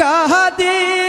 পাঁচশো